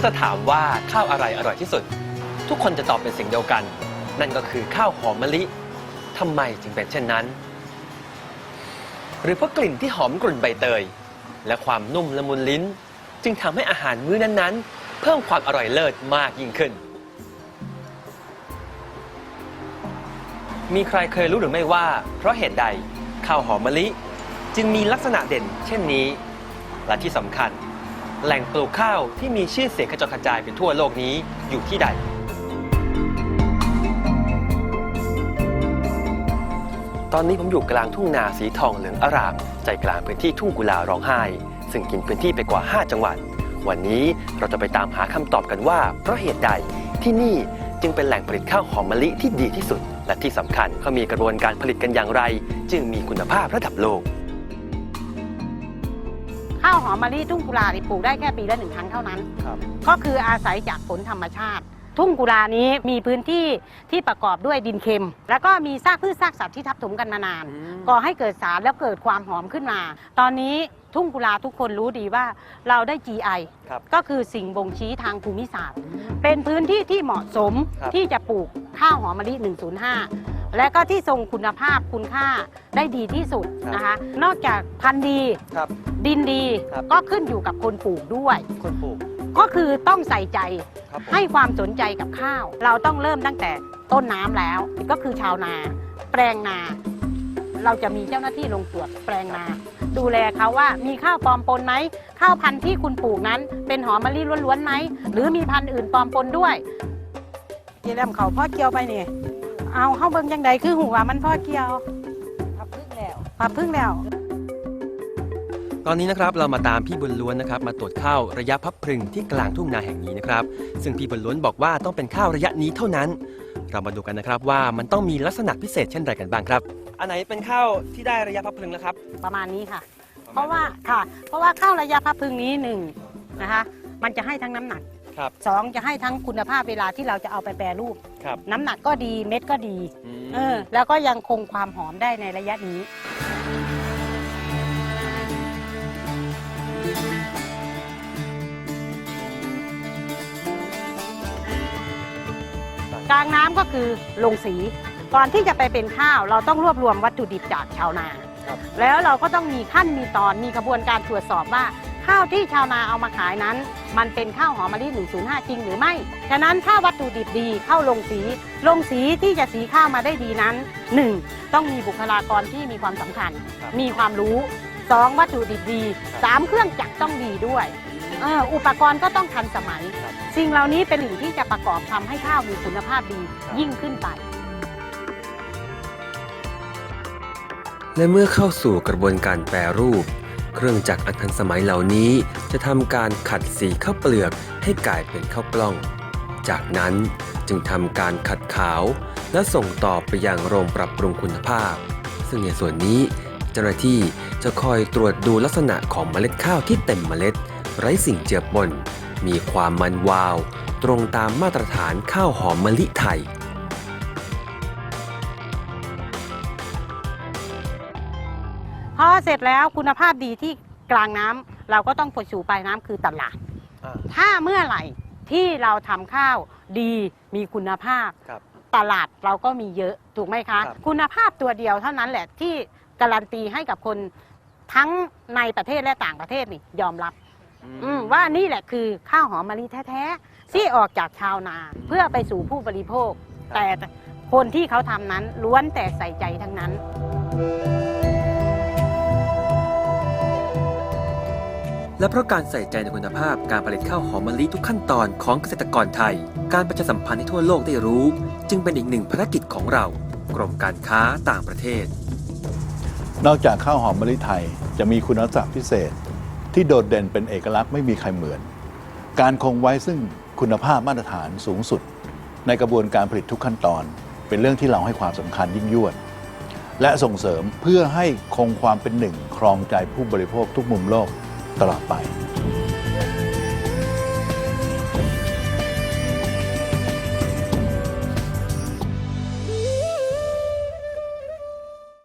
าจะถามว่าข้าวอะไรอร่อยที่สุด ทุกคนจะตอบเป็นเสิ่งเดียวกัน นั่นก็คือข้าวหอมมะลิทำไมจึงเป็นเช่นนั้น หรือเพราะกลิ่นที่หอมกลุ่นใบเตย และความนุ่มละมุนลิ้น จึงทำให้อาหารมื้อนั้นๆ เพิ่มความอร่อยเลิศมากยิ่งขึ้น มีใครเคยรู้หรือไม่ว่า เพราะเหตุใดข้าวหอมมะลิ จึงมีลักษณะเด่น เช่นนี้ และที่สำคัญ แหล่งปลูกข้าวที่มีชื่อเสียงกระจกระจายไปทั่วโลกนี้อยู่ที่ใด ตอนนี้ผมอยู่กลางทุ่งนาสีทองเหลืองอร่าม ใจกลางพื้นที่ทุ่งกุลาร้องไห้ ซึ่งกินพื้นที่ไปกว่า 5 จังหวัด วันนี้เราจะไปตามหาคำตอบกันว่า เพราะเหตุใดที่นี่จึงเป็นแหล่งผลิตข้าวหอมมะลิที่ดีที่สุด และที่สำคัญเขามีกระบวนการผลิตกันอย่างไร จึงมีคุณภาพระดับโลก ข้าวหอมมะลิทุ่งกุลานี่ปลูกได้แค่ปีละหนึ่งครั้งเท่านั้น ครับ ก็คืออาศัยจากผลธรรมชาติ ทุ่งกุลานี้มีพื้นที่ที่ประกอบด้วยดินเค็ม แล้วก็มีซากพืชซากสัตว์ที่ทับถมกันมานานก่อให้เกิดสารแล้วเกิดความหอมขึ้นมา ตอนนี้ทุ่งกุลาทุกคนรู้ดีว่าเราได้ GI ครับ ก็คือสิ่งบ่งชี้ทางภูมิศาสตร์ เป็นพื้นที่ที่เหมาะสมครับ ที่จะปลูกข้าวหอมมะลิ 105 และก็ที่ทรงคุณภาพคุณค่าได้ดีที่สุดนะคะ นอกจากพันธุ์ดี ครับ ดินดีครับ ก็ขึ้นอยู่กับคนปลูกด้วย คนปลูก ก็คือต้องใส่ใจครับผมให้ความสนใจกับข้าว เราต้องเริ่มตั้งแต่ต้นน้ำแล้ว ก็คือชาวนา แปลงนา เราจะมีเจ้าหน้าที่ลงตรวจแปลงนา ดูแลเขาว่ามีข้าวปลอมปนไหมข้าวพันธุ์ที่คุณปลูกนั้น เป็นหอมมะลิล้วนๆไหมหรือมีพันธุ์อื่นปลอมปนด้วยเจแรมเขาพ่อเกี่ยวไปนี่เอาเข้าเบิ่งยังใดคือหัวมันพ่อเกี่ยว พับพึ่งแล้ว พับพึ่งแล้ว ตอนนี้นะครับเรามาตามพี่บุญล้วนนะครับมาตรวจข้าวระยะพับพรึงที่กลางทุ่งนาแห่งนี้นะครับ ซึ่งพี่บุญล้วนบอกว่าต้องเป็นข้าวระยะนี้เท่านั้น เรามาดูกันนะครับว่ามันต้องมีลักษณะพิเศษเช่นไรกันบ้างครับ อันไหนเป็นข้าวที่ได้ระยะพับพรึงแล้วครับ ประมาณนี้ค่ะ เพราะว่าค่ะ เพราะว่าข้าวระยะพับพึงนี้หนึ่งนะคะมันจะให้ทั้งน้ำหนักครับสองจะให้ทั้งคุณภาพเวลาที่เราจะเอาไปแปรรูป ครับ น้ำหนักก็ดีเม็ดก็ดีมเออแล้วก็ยังคงความหอมได้ในระยะนี้ กลางน้ำก็คือลงสีก่อนที่จะไปเป็นข้าว เราต้องรวบรวมวัตถุดิบจากชาวนาครับแล้วเราก็ต้องมีขั้นมีตอนมีกระบวนการตรวจสอบว่า ข้าวที่ชาวนาเอามาขายนั้น มันเป็นข้าวหอมมะลิ 105 จริงหรือไม่ ฉะนั้นถ้าวัตถุดิบดีเข้าลงสีลงสีที่จะสีข้าวมาได้ดีนั้น 1. ต้องมีบุคลากรที่มีความสำคัญครับมีความรู้ 2. วัตถุดิบดี 3. เครื่องจักรต้องดีด้วย เอออุปกรณ์ก็ต้องทันสมัย ครับสิ่งเหล่านี้เป็นสิ่งที่จะประกอบทำให้ข้าวมีคุณภาพดีครับ ยิ่งขึ้นไป และเมื่อเข้าสู่กระบวนการแปรรูป เครื่องจักรอันทันสมัยเหล่านี้จะทำการขัดสีข้าวเปลือกให้กลายเป็นข้าวกล้อง จากนั้นจึงทำการขัดขาว และส่งต่อไปยังโรงปรับปรุงคุณภาพ ซึ่งในส่วนนี้เจ้าหน้าที่จะคอยตรวจดูลักษณะของเมล็ดข้าวที่เต็มเมล็ด ไร้สิ่งเจือปน มีความมันวาว ตรงตามมาตรฐานข้าวหอมมะลิไทย พอเสร็จแล้วคุณภาพดีที่กลางน้ำเราก็ต้องไปสู่ปลายน้ำคือตลาดถ้าเมื่อไหร่ที่เราทำข้าวดีมีคุณภาพ ครับ ตลาดเราก็มีเยอะถูกไหมคะ ครับ คุณภาพตัวเดียวเท่านั้นแหละที่การันตีให้กับคนทั้งในประเทศและต่างประเทศนี่ยอมรับ อืมว่านี่แหละคือข้าวหอมมะลิแท้ๆที่ออกจากชาวนาเพื่อไปสู่ผู้บริโภค แต่คนที่เขาทำนั้นล้วนแต่ใส่ใจทั้งนั้น และเพราะการใส่ใจในคุณภาพการผลิตข้าวหอมมะลิทุกขั้นตอนของเกษตรกรไทย การประชาสัมพันธ์ให้ทั่วโลกได้รู้ จึงเป็นอีกหนึ่งภารกิจของเรา กรมการค้าต่างประเทศ นอกจากข้าวหอมมะลิไทยจะมีคุณลักษณะพิเศษ ที่โดดเด่นเป็นเอกลักษณ์ไม่มีใครเหมือน การคงไว้ซึ่งคุณภาพมาตรฐานสูงสุด ในกระบวนการผลิตทุกขั้นตอน เป็นเรื่องที่เราให้ความสำคัญยิ่งยวด และส่งเสริมเพื่อให้คงความเป็นหนึ่งครองใจผู้บริโภคทุกมุมโลกตลอดไป